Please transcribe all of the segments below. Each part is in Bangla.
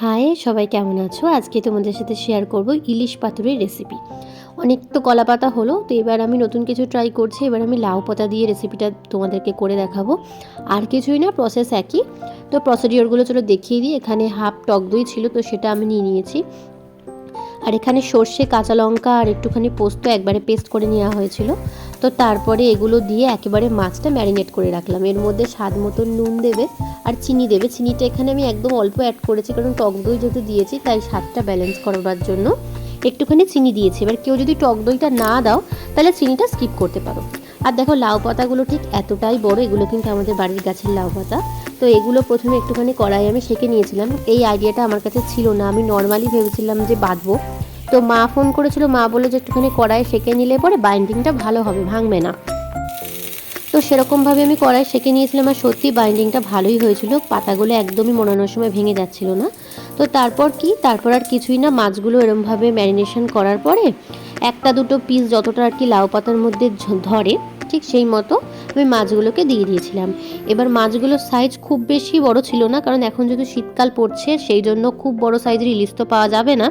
হাই, সবাই কেমন আছো? আজকে তোমাদের সাথে শেয়ার করব ইলিশ পাতুরের রেসিপি অনেক তো কলা পাতা হলো, তো এবার আমি নতুন কিছু ট্রাই করছি। এবার আমি লাউ পাতা দিয়ে রেসিপিটা তোমাদেরকে করে দেখাবো। আর কিছুই না প্রসেস একই। তো প্রসিডিওরগুলো চলো দেখিয়ে দিই। এখানে হাফ টক দই ছিল, তো সেটা আমি নিয়ে নিয়েছি। আর এখানে সর্ষে, কাঁচা লঙ্কা আর একটুখানি পোস্ত একবারে পেস্ট করে নেওয়া হয়েছিল। তো তারপরে এগুলো দিয়ে একেবারে মাছটা ম্যারিনেট করে রাখলাম। এর মধ্যে স্বাদ মতন নুন দেবে আর চিনি দেবে। চিনিটা এখানে আমি একদম অল্প অ্যাড করেছি কারণ টক দই যেহেতু দিয়েছি, তাই স্বাদটা ব্যালেন্স করবার জন্য একটুখানি চিনি দিয়েছি। এবার কেউ যদি টক দইটা না দাও, তাহলে চিনিটা স্কিপ করতে পারো। আর দেখো লাউ পাতাগুলো ঠিক এতটাই বড়, এগুলো কিন্তু আমাদের বাড়ির গাছের লাউ পাতা। তো এগুলো প্রথমে একটুখানি কড়াই আমি সেঁকে নিয়েছিলাম। এই আইডিয়াটা আমার কাছে ছিল না। আমি নর্মালি ভেবেছিলাম যে বাঁধবো। তো মা ফোন করেছিল, মা বলে যে একটুখানি কড়াই সেঁকে নিলে পরে বাইন্ডিংটা ভালো হবে, ভাঙবে না। তো সেরকমভাবে আমি কড়াই সেঁকে নিয়েছিলাম আর সত্যি বাইন্ডিংটা ভালোই হয়েছিল, পাতাগুলো একদমই মোড়ানোর সময় ভেঙে যাচ্ছিল না। তো তারপর কি? তারপর আর কিছুই না, মাছগুলো এরমভাবে ম্যারিনেশন করার পরে একটা দুটো পিস যতটা আর কি লাউ পাতার মধ্যে ধরে, ঠিক সেই মতো আমি মাছগুলোকে দিয়ে দিয়েছিলাম। এবার মাছগুলোর সাইজ খুব বেশি বড় ছিল না, কারণ এখন যেহেতু শীতকাল পড়ছে, সেই জন্য খুব বড় সাইজের ইলিশ তো পাওয়া যাবে না।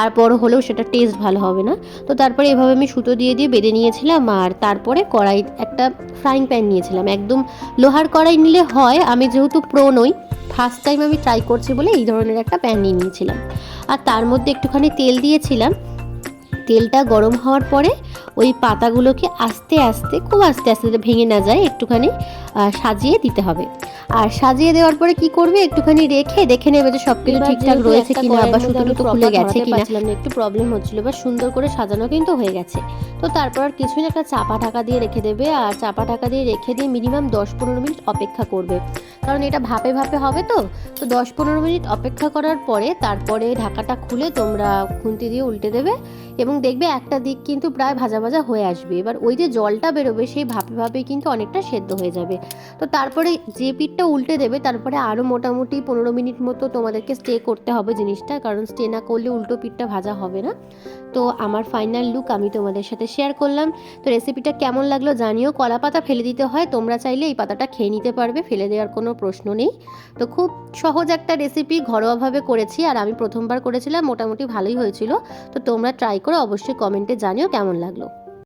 আর বড় হলেও সেটা টেস্ট ভালো হবে না। তো তারপরে এভাবে আমি সুতো দিয়ে দিয়ে বেঁধে নিয়েছিলাম, আর তারপরে কড়াই একটা ফ্রাইং প্যান নিয়েছিলাম। একদম লোহার কড়াই নিলে হয়, আমি যেহেতু প্রো নই ফার্স্ট টাইম আমি ট্রাই করছি বলে এই ধরনের একটা প্যান নিয়ে নিয়েছিলাম। আর তার মধ্যে একটুখানি তেল দিয়েছিলাম। তেলটা গরম হওয়ার পরে ওই পাতাগুলোকে আস্তে আস্তে খুব আস্তে আস্তে ভেঙে না যায় একটুখানি সাজিয়ে দিতে হবে। আর সাজিয়ে দেওয়ার পরে কি করবে? একটুখানি রেখে দেখে নেবে যে সব কিছু ঠিকঠাক রয়েছে কিনা বা সুতো টুতো খুলে গেছে কিনা। একটু প্রবলেম হচ্ছিল। বা সুন্দর করে সাজানো কিন্তু হয়ে গেছে। তো তারপর আর কিছুই না একটা চাপা ঢাকা দিয়ে রেখে দেবে। আর চাপা ঢাকা দিয়ে রেখে দিয়ে মিনিমাম দশ পনেরো মিনিট অপেক্ষা করবে। কারণ এটা ভাপে ভাপে হবে তো। তো দশ পনেরো মিনিট অপেক্ষা করার পরে তারপরে ঢাকাটা খুলে তোমরা খুন্তি দিয়ে উল্টে দেবে। এবং দেখবে একটা দিক কিন্তু প্রায় ভাজা ভাজা হয়ে আসবে। এবার ওই যে জলটা বেরোবে, সেই ভাপে ভাপে কিন্তু অনেকটা সেদ্ধ হয়ে যাবে। তো তারপরে যে পিঠটা উল্টে দেবে, তারপরে আরও মোটামুটি পনেরো মিনিট মতো তোমাদেরকে স্টে করতে হবে জিনিসটা, কারণ স্টে না করলে উল্টো পিঠটা ভাজা হবে না। তো আমার ফাইনাল লুক আমি তোমাদের সাথে শেয়ার করলাম। তো রেসিপিটা কেমন লাগল জানিও। কলা পাতা ফেলে দিতে হয়, তোমরা চাইলে এই পাতাটা খেয়ে নিতে পারবে, ফেলে দেওয়ার কোনো প্রশ্ন নেই। তো খুব সহজ একটা রেসিপি ঘরোয়াভাবে করেছি, আর আমি প্রথমবার করেছিলাম, মোটামুটি ভালোই হয়েছিল। তো তোমরা ট্রাই করে অবশ্যই কমেন্টে জানিও কেমন লাগল।